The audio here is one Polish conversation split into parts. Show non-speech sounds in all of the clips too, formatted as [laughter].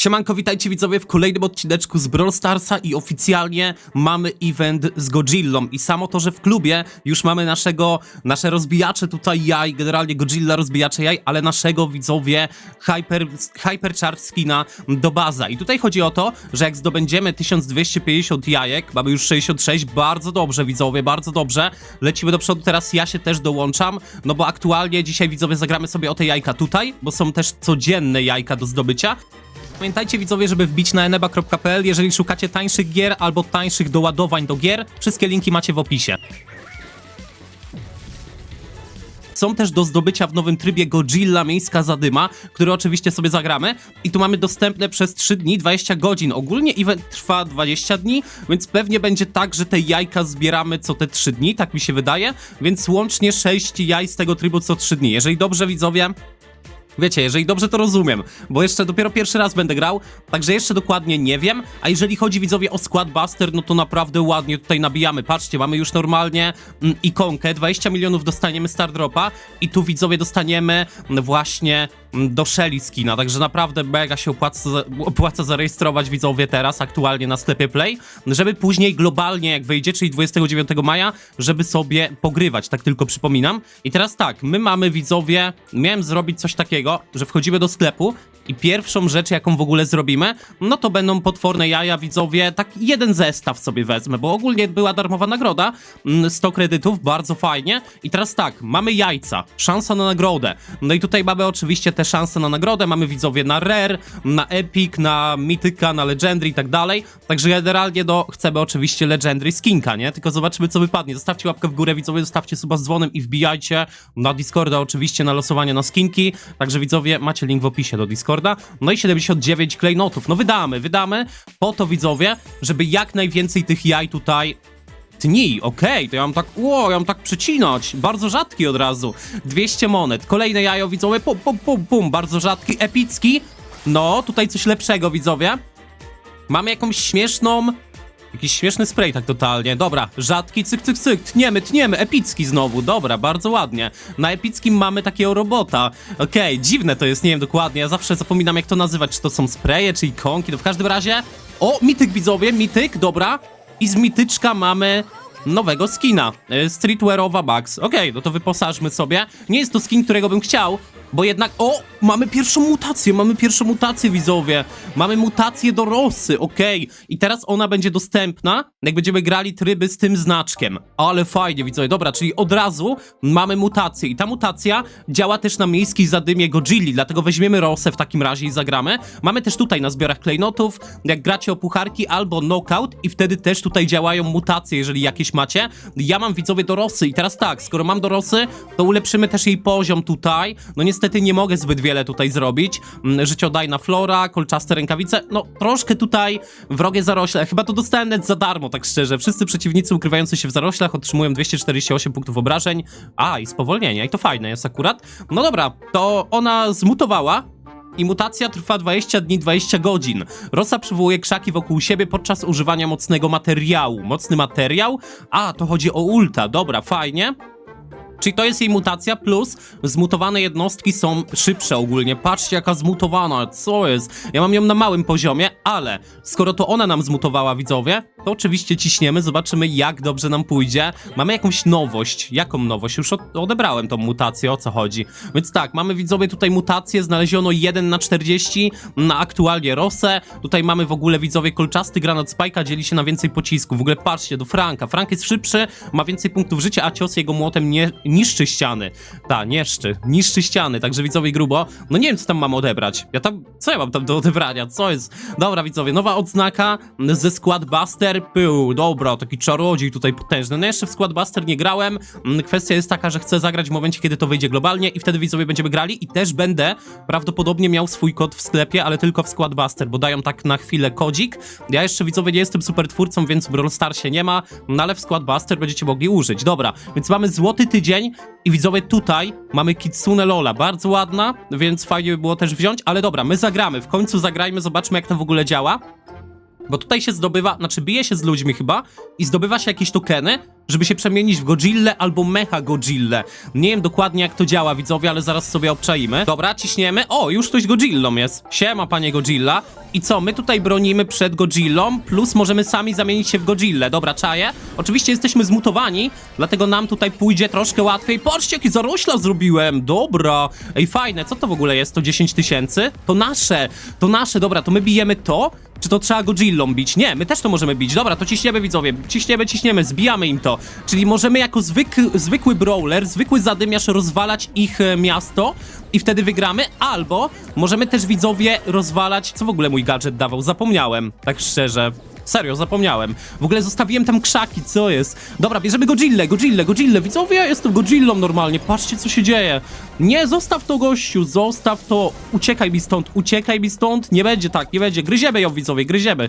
Siemanko, witajcie widzowie w kolejnym odcineczku z Brawl Starsa i oficjalnie mamy event z Godzillą. I samo to, że w klubie już mamy naszego, nasze rozbijacze tutaj jaj, generalnie Godzilla rozbijacze jaj, ale naszego widzowie Hyper, Hypercharge skina do baza. I tutaj chodzi o to, że jak zdobędziemy 1250 jajek, mamy już 66, bardzo dobrze widzowie, bardzo dobrze, lecimy do przodu, teraz ja się też dołączam, no bo aktualnie dzisiaj widzowie zagramy sobie o te jajka tutaj, bo są też codzienne jajka do zdobycia, Pamiętajcie widzowie, żeby wbić na eneba.pl, jeżeli szukacie tańszych gier albo tańszych doładowań do gier. Wszystkie linki macie w opisie. Są też do zdobycia w nowym trybie Godzilla Miejska Zadyma, który oczywiście sobie zagramy. I tu mamy dostępne przez 3 dni 20 godzin. Ogólnie event trwa 20 dni, więc pewnie będzie tak, że te jajka zbieramy co te 3 dni, tak mi się wydaje. Więc łącznie 6 jaj z tego trybu co 3 dni. Jeżeli dobrze widzowie, Wiecie, jeżeli dobrze to rozumiem, bo jeszcze dopiero pierwszy raz będę grał, także jeszcze dokładnie nie wiem, a jeżeli chodzi widzowie o Squad Buster, no to naprawdę ładnie tutaj nabijamy. Patrzcie, mamy już normalnie mm, ikonkę, 20 milionów dostaniemy Star Dropa i tu widzowie dostaniemy właśnie do Shelly skina, także naprawdę mega się opłaca, opłaca zarejestrować widzowie teraz aktualnie na sklepie Play, żeby później globalnie jak wyjdzie, czyli 29 maja, żeby sobie pogrywać, tak tylko przypominam. I teraz tak, my mamy widzowie, miałem zrobić coś takiego, że wchodzimy do sklepu i pierwszą rzecz, jaką w ogóle zrobimy, no to będą potworne jaja, widzowie, tak jeden zestaw sobie wezmę, bo ogólnie była darmowa nagroda, mm, 100 kredytów, bardzo fajnie. I teraz tak, mamy jajca, szansa na nagrodę. No i tutaj mamy oczywiście te szanse na nagrodę, mamy widzowie na Rare, na Epic, na Mythica, na Legendary i tak dalej. Także generalnie, no, chcemy oczywiście Legendary skinka, nie? Tylko zobaczymy, co wypadnie. Zostawcie łapkę w górę, widzowie, zostawcie suba z dzwonem i wbijajcie na Discorda oczywiście na losowanie na skinki. Także widzowie, macie link w opisie do Discorda. No i 79 klejnotów. No wydamy, wydamy po to widzowie, żeby jak najwięcej tych jaj tutaj Dni, okej, to ja mam tak, ło, ja mam tak przecinać, bardzo rzadki od razu, 200 monet, kolejne jajo widzowie, pum, pum, pum, pum, bardzo rzadki, epicki, no, tutaj coś lepszego widzowie, mamy jakąś śmieszną, jakiś śmieszny spray tak totalnie, dobra, rzadki, cyk, cyk, cyk, tniemy, tniemy, epicki znowu, dobra, bardzo ładnie, na epickim mamy takiego robota, okej, dziwne to jest, nie wiem dokładnie, ja zawsze zapominam jak to nazywać, czy to są spraye, czy ikonki, no w każdym razie, o, mityk widzowie, mityk, dobra, i z mityczka mamy nowego skina. y, Streetwearowa Bugs. Okej, no to wyposażmy sobie. Nie jest to skin, którego bym chciał, bo jednak... O! Mamy pierwszą mutację, mamy pierwszą mutację, widzowie. Mamy mutację do Rosy, okej. I teraz ona będzie dostępna, jak będziemy grali tryby z tym znaczkiem. Ale fajnie, widzowie. Dobra, czyli od razu mamy mutację. I ta mutacja działa też na miejskiej zadymie Godzilli, dlatego weźmiemy Rosę w takim razie i zagramy. Mamy też tutaj na zbiorach klejnotów, jak gracie o pucharki albo knockout i wtedy też tutaj działają mutacje, jeżeli jakieś macie. Ja mam widzowie do Rosy i teraz tak, skoro mam do Rosy, to ulepszymy też jej poziom tutaj. No niestety nie mogę zbyt wiele tutaj zrobić. Mm, Życiodajna flora, kolczaste rękawice, no troszkę tutaj wrogie zarośle. Chyba to dostałem net za darmo, tak szczerze. Wszyscy przeciwnicy ukrywający się w zaroślach otrzymują 248 punktów obrażeń. A, i spowolnienia, i to fajne jest akurat. No dobra, to ona zmutowała, i mutacja trwa 20 dni, 20 godzin. Rosa przywołuje krzaki wokół siebie podczas używania mocnego materiału. Mocny materiał? A, to chodzi o ulta. Dobra, fajnie. Czyli to jest jej mutacja, plus zmutowane jednostki są szybsze ogólnie. Patrzcie, jaka zmutowana, co jest? Ja mam ją na małym poziomie, ale skoro to ona nam zmutowała, widzowie, to oczywiście ciśniemy, zobaczymy, jak dobrze nam pójdzie. Mamy jakąś nowość. Jaką nowość? Już od odebrałem tą mutację, o co chodzi. Więc tak, mamy widzowie tutaj mutację, znaleziono 1 na 40 na aktualnie Rosę. Tutaj mamy w ogóle widzowie kolczasty granat Spike'a, dzieli się na więcej pocisków. W ogóle patrzcie, do Franka. Frank jest szybszy, ma więcej punktów życia, a cios jego młotem nie niszczy ściany. Ta, niszczy, niszczy ściany, także widzowie grubo. No nie wiem, co tam mam odebrać. Ja tam, co ja mam tam do odebrania? Co jest? Dobra, widzowie, nowa odznaka ze Squad Buster był, dobra, taki czarodziej tutaj potężny. No jeszcze w Squad Buster nie grałem. Mm, Kwestia jest taka, że chcę zagrać w momencie, kiedy to wyjdzie globalnie i wtedy widzowie będziemy grali i też będę prawdopodobnie miał swój kod w sklepie, ale tylko w Squad Buster, bo dają tak na chwilę kodzik. Ja jeszcze widzowie nie jestem super twórcą, więc w Brawl Starsie nie ma, no ale w Squad Buster będziecie mogli użyć. Dobra, więc mamy złoty tydzień i widzowie tutaj mamy Kitsune Lola, bardzo ładna, więc fajnie by było też wziąć, ale dobra, my zagramy, w końcu zagrajmy, zobaczmy jak to w ogóle działa. Bo tutaj się zdobywa, znaczy bije się z ludźmi chyba i zdobywa się jakieś tokeny, żeby się przemienić w Godzillę albo Mecha Godzillę. Nie wiem dokładnie jak to działa, widzowie, ale zaraz sobie obczaimy. Dobra, ciśniemy. O, już ktoś Godzillą jest. Siema, panie Godzilla. I co, my tutaj bronimy przed Godzillą, plus możemy sami zamienić się w Godzillę. Dobra, czaję. Oczywiście jesteśmy zmutowani, dlatego nam tutaj pójdzie troszkę łatwiej. Patrzcie, jaki zarośla zrobiłem. Dobra. Ej, fajne. Co to w ogóle jest? To 10 tysięcy? To nasze. To nasze. Dobra, to my bijemy to. Czy to trzeba Godzillą bić? Nie, my też to możemy bić. Dobra, to ciśniemy widzowie. Ciśniemy, ciśniemy, zbijamy im to. Czyli możemy jako zwykły, zwykły brawler, zwykły zadymiarz rozwalać ich e, miasto i wtedy wygramy, albo możemy też widzowie rozwalać... Co w ogóle mój gadżet dawał? Zapomniałem, tak szczerze. Serio, zapomniałem. W ogóle zostawiłem tam krzaki, co jest? Dobra, bierzemy Godzillę, Godzillę, Godzillę. Widzowie, ja jestem Godzillą normalnie. Patrzcie, co się dzieje. Nie, zostaw to, gościu, zostaw to. Uciekaj mi stąd, uciekaj mi stąd. Nie będzie tak, nie będzie. Gryziemy ją, widzowie, gryziemy.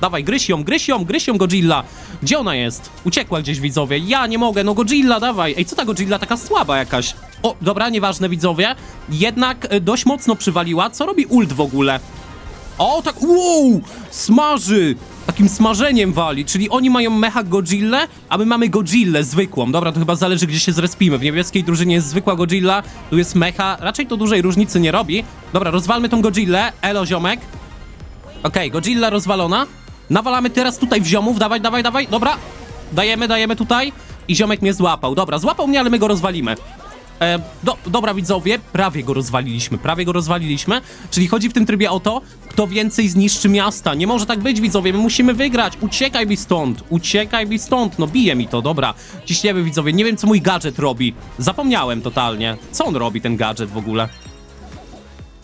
Dawaj, gryź ją, gryź ją, gryź ją, Godzilla. Gdzie ona jest? Uciekła gdzieś, widzowie. Ja nie mogę, no Godzilla, dawaj. Ej, co ta Godzilla taka słaba jakaś? O, dobra, nieważne, widzowie. Jednak e, dość mocno przywaliła. Co robi ult w ogóle? O, tak, wow, smaży! Takim smażeniem wali, czyli oni mają mecha Godzillę, a my mamy Godzillę zwykłą. Dobra, to chyba zależy, gdzie się zrespimy. W niebieskiej drużynie jest zwykła Godzilla, tu jest mecha. Raczej to dużej różnicy nie robi. Dobra, rozwalmy tą Godzillę. Elo, ziomek. Okej, Godzilla rozwalona. Nawalamy teraz tutaj w ziomów. Dawaj, dawaj, dawaj. Dobra. Dajemy, dajemy tutaj. I ziomek mnie złapał. Dobra, złapał mnie, ale my go rozwalimy. E, do, dobra, widzowie, prawie go rozwaliliśmy, prawie go rozwaliliśmy. Czyli chodzi w tym trybie o to, kto więcej zniszczy miasta. Nie może tak być, widzowie, my musimy wygrać. Uciekaj mi stąd, uciekaj mi stąd. No bije mi to, dobra. Ciśniemy, widzowie. Nie wiem, co mój gadżet robi. Zapomniałem totalnie. Co on robi, ten gadżet w ogóle?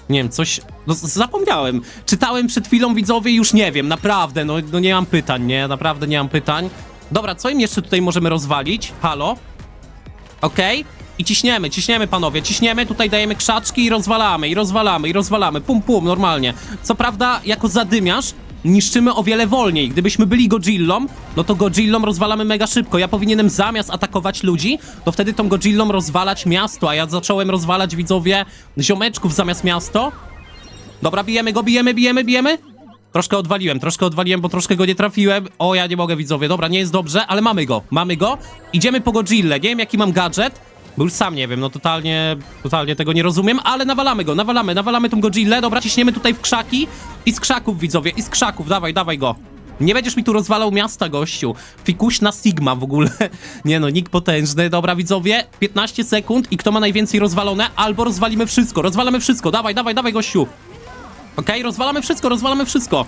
Nie wiem, coś. No, zapomniałem. Czytałem przed chwilą widzowie i już nie wiem, naprawdę. No, no nie mam pytań, nie? Naprawdę nie mam pytań. Dobra, co im jeszcze tutaj możemy rozwalić? Halo? Okej? I ciśniemy, ciśniemy panowie, ciśniemy, tutaj dajemy krzaczki i rozwalamy, i rozwalamy, i rozwalamy, pum pum, normalnie. Co prawda, jako zadymiarz niszczymy o wiele wolniej. Gdybyśmy byli Godzillą, no to Godzillą rozwalamy mega szybko. Ja powinienem zamiast atakować ludzi, to wtedy tą Godzillą rozwalać miasto, a ja zacząłem rozwalać widzowie ziomeczków zamiast miasto. Dobra, bijemy go, bijemy, bijemy, bijemy. Troszkę odwaliłem, troszkę odwaliłem, bo troszkę go nie trafiłem. O, ja nie mogę, widzowie. Dobra, nie jest dobrze, ale mamy go, mamy go. Idziemy po Godzillę. Nie wiem, jaki mam gadżet, bo już sam nie wiem, no totalnie, totalnie tego nie rozumiem, ale nawalamy go, nawalamy, nawalamy tą Godzillę. Dobra, ciśniemy tutaj w krzaki i z krzaków, widzowie, i z krzaków. Dawaj, dawaj go. Nie będziesz mi tu rozwalał miasta, gościu. Fikuśna Sigma w ogóle. [laughs] Nie no, nick potężny. Dobra, widzowie, 15 sekund i kto ma najwięcej rozwalone, albo rozwalimy wszystko. Rozwalamy wszystko. Dawaj, dawaj, dawaj, gościu. Okej, rozwalamy wszystko, rozwalamy wszystko.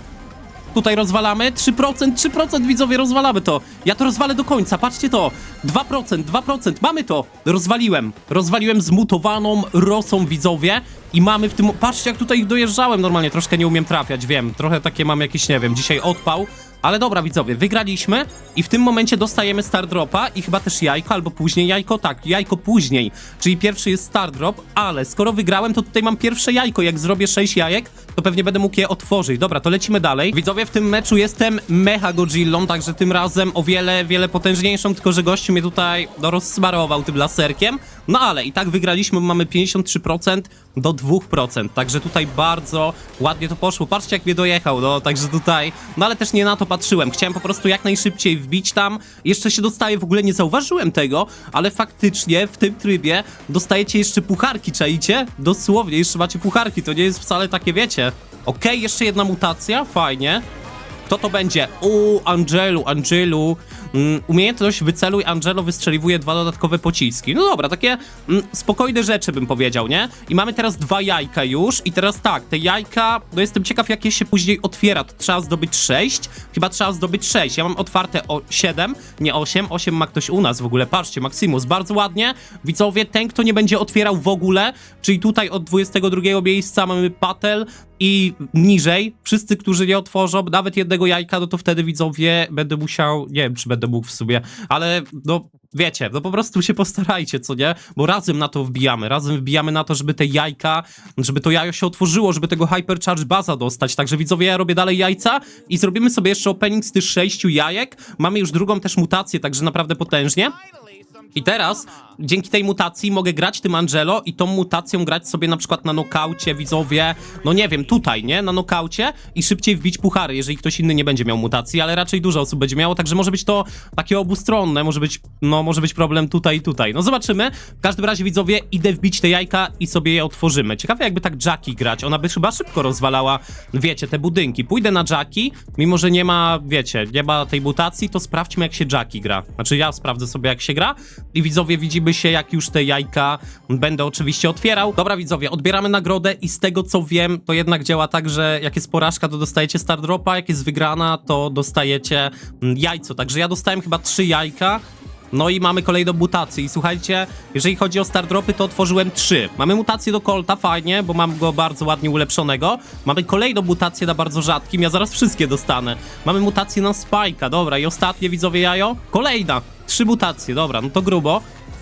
Tutaj rozwalamy. 3%, 3% widzowie, rozwalamy to. Ja to rozwalę do końca, patrzcie to. 2%, 2%, mamy to. Rozwaliłem. Rozwaliłem zmutowaną rosą widzowie. I mamy w tym... Patrzcie, jak tutaj dojeżdżałem normalnie. Troszkę nie umiem trafiać, wiem. Trochę takie mam jakieś, nie wiem, dzisiaj odpał. Ale dobra, widzowie, wygraliśmy i w tym momencie dostajemy star dropa i chyba też jajko, albo później jajko, tak, jajko później. Czyli pierwszy jest star drop, ale skoro wygrałem, to tutaj mam pierwsze jajko. Jak zrobię 6 jajek, to pewnie będę mógł je otworzyć. Dobra, to lecimy dalej. Widzowie, w tym meczu jestem Mecha Godzillą, także tym razem o wiele, wiele potężniejszą, tylko że gościu mnie tutaj no, rozsmarował tym laserkiem. No ale i tak wygraliśmy, mamy 53% do 2%, także tutaj bardzo ładnie to poszło. Patrzcie, jak mnie dojechał, no, także tutaj... No ale też nie na to patrzyłem, chciałem po prostu jak najszybciej wbić tam. Jeszcze się dostaje, w ogóle nie zauważyłem tego, ale faktycznie w tym trybie dostajecie jeszcze pucharki, czaicie? Dosłownie, jeszcze macie pucharki, to nie jest wcale takie, wiecie. Okej, jeszcze jedna mutacja, fajnie. Kto to będzie? U, Angelu, Angelu. Mm, umiejętność wyceluj, Angelo wystrzeliwuje dwa dodatkowe pociski. No dobra, takie mm, spokojne rzeczy bym powiedział, nie? I mamy teraz dwa jajka już i teraz tak, te jajka, no jestem ciekaw jakie się później otwiera, to trzeba zdobyć 6, chyba trzeba zdobyć 6, ja mam otwarte o 7, nie 8, 8 ma ktoś u nas w ogóle, patrzcie, Maximus, bardzo ładnie, widzowie, ten kto nie będzie otwierał w ogóle, czyli tutaj od 22 miejsca mamy Patel, i niżej, wszyscy, którzy nie otworzą nawet jednego jajka, no to wtedy widzowie będę musiał, nie wiem, czy będę mógł w sumie, ale no wiecie, no po prostu się postarajcie, co nie? Bo razem na to wbijamy, razem wbijamy na to, żeby te jajka, żeby to jajo się otworzyło, żeby tego Hypercharge baza dostać, także widzowie, ja robię dalej jajca i zrobimy sobie jeszcze opening z tych sześciu jajek, mamy już drugą też mutację, także naprawdę potężnie. I teraz dzięki tej mutacji mogę grać tym Angelo i tą mutacją grać sobie na przykład na nokaucie, widzowie, no nie wiem, tutaj, nie? Na nokaucie i szybciej wbić puchary, jeżeli ktoś inny nie będzie miał mutacji, ale raczej dużo osób będzie miało, także może być to takie obustronne, może być, no może być problem tutaj i tutaj. No zobaczymy. W każdym razie, widzowie, idę wbić te jajka i sobie je otworzymy. Ciekawe jakby tak Jackie grać, ona by chyba szybko rozwalała, wiecie, te budynki. Pójdę na Jackie, mimo że nie ma, wiecie, nie ma tej mutacji, to sprawdźmy jak się Jackie gra. Znaczy ja sprawdzę sobie jak się gra i widzowie widzimy się jak już te jajka będę oczywiście otwierał. Dobra widzowie, odbieramy nagrodę i z tego co wiem, to jednak działa tak, że jak jest porażka, to dostajecie star dropa, jak jest wygrana, to dostajecie mm, jajco. Także ja dostałem chyba trzy jajka. No i mamy kolejną mutację i słuchajcie, jeżeli chodzi o star dropy, to otworzyłem trzy. Mamy mutację do Colta, fajnie, bo mam go bardzo ładnie ulepszonego. Mamy kolejną mutację na bardzo rzadkim, ja zaraz wszystkie dostanę. Mamy mutację na Spike'a, dobra, i ostatnie widzowie jajo? Kolejna, trzy mutacje, dobra, no to grubo.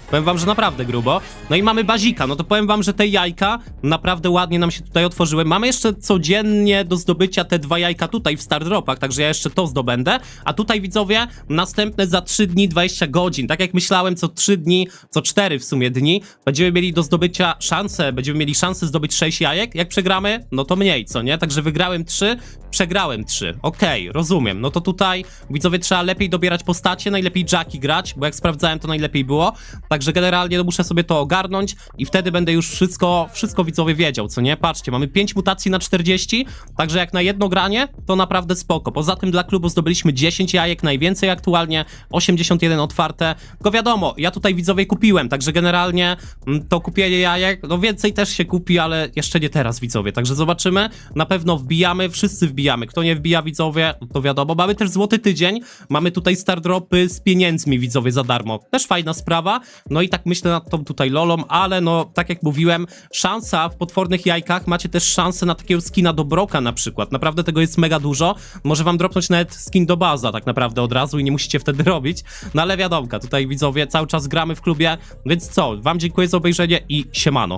Powiem wam, że naprawdę grubo. No i mamy bazika, no to powiem wam, że te jajka naprawdę ładnie nam się tutaj otworzyły. Mamy jeszcze codziennie do zdobycia te dwa jajka tutaj w Star Dropach, także ja jeszcze to zdobędę. A tutaj widzowie, następne za 3 dni 20 godzin. Tak jak myślałem, co 3 dni, co 4 w sumie dni, będziemy mieli do zdobycia szansę, będziemy mieli szansę zdobyć 6 jajek. Jak przegramy, no to mniej, co nie? Także wygrałem 3, przegrałem 3. Okej, rozumiem. No to tutaj widzowie trzeba lepiej dobierać postacie, najlepiej Jackie grać, bo jak sprawdzałem, to najlepiej było. Także generalnie no, muszę sobie to ogarnąć i wtedy będę już wszystko, wszystko widzowie wiedział, co nie? Patrzcie, mamy 5 mutacji na 40, także jak na jedno granie, to naprawdę spoko. Poza tym dla klubu zdobyliśmy 10 jajek, najwięcej aktualnie, 81 otwarte. Tylko wiadomo, ja tutaj widzowie kupiłem, także generalnie mm, to kupienie jajek, no więcej też się kupi, ale jeszcze nie teraz widzowie, także zobaczymy. Na pewno wbijamy, wszyscy wbijamy. Kto nie wbija widzowie, to wiadomo. Mamy też złoty tydzień, mamy tutaj star dropy z pieniędzmi widzowie za darmo. Też fajna sprawa. No i tak myślę nad tą tutaj lolą, ale no tak jak mówiłem, szansa w potwornych jajkach, macie też szansę na takiego skina do broka na przykład. Naprawdę tego jest mega dużo. Może wam dropnąć nawet skin do baza tak naprawdę od razu i nie musicie wtedy [laughs] robić. No ale wiadomka, tutaj widzowie cały czas gramy w klubie, więc co, wam dziękuję za obejrzenie i siemano.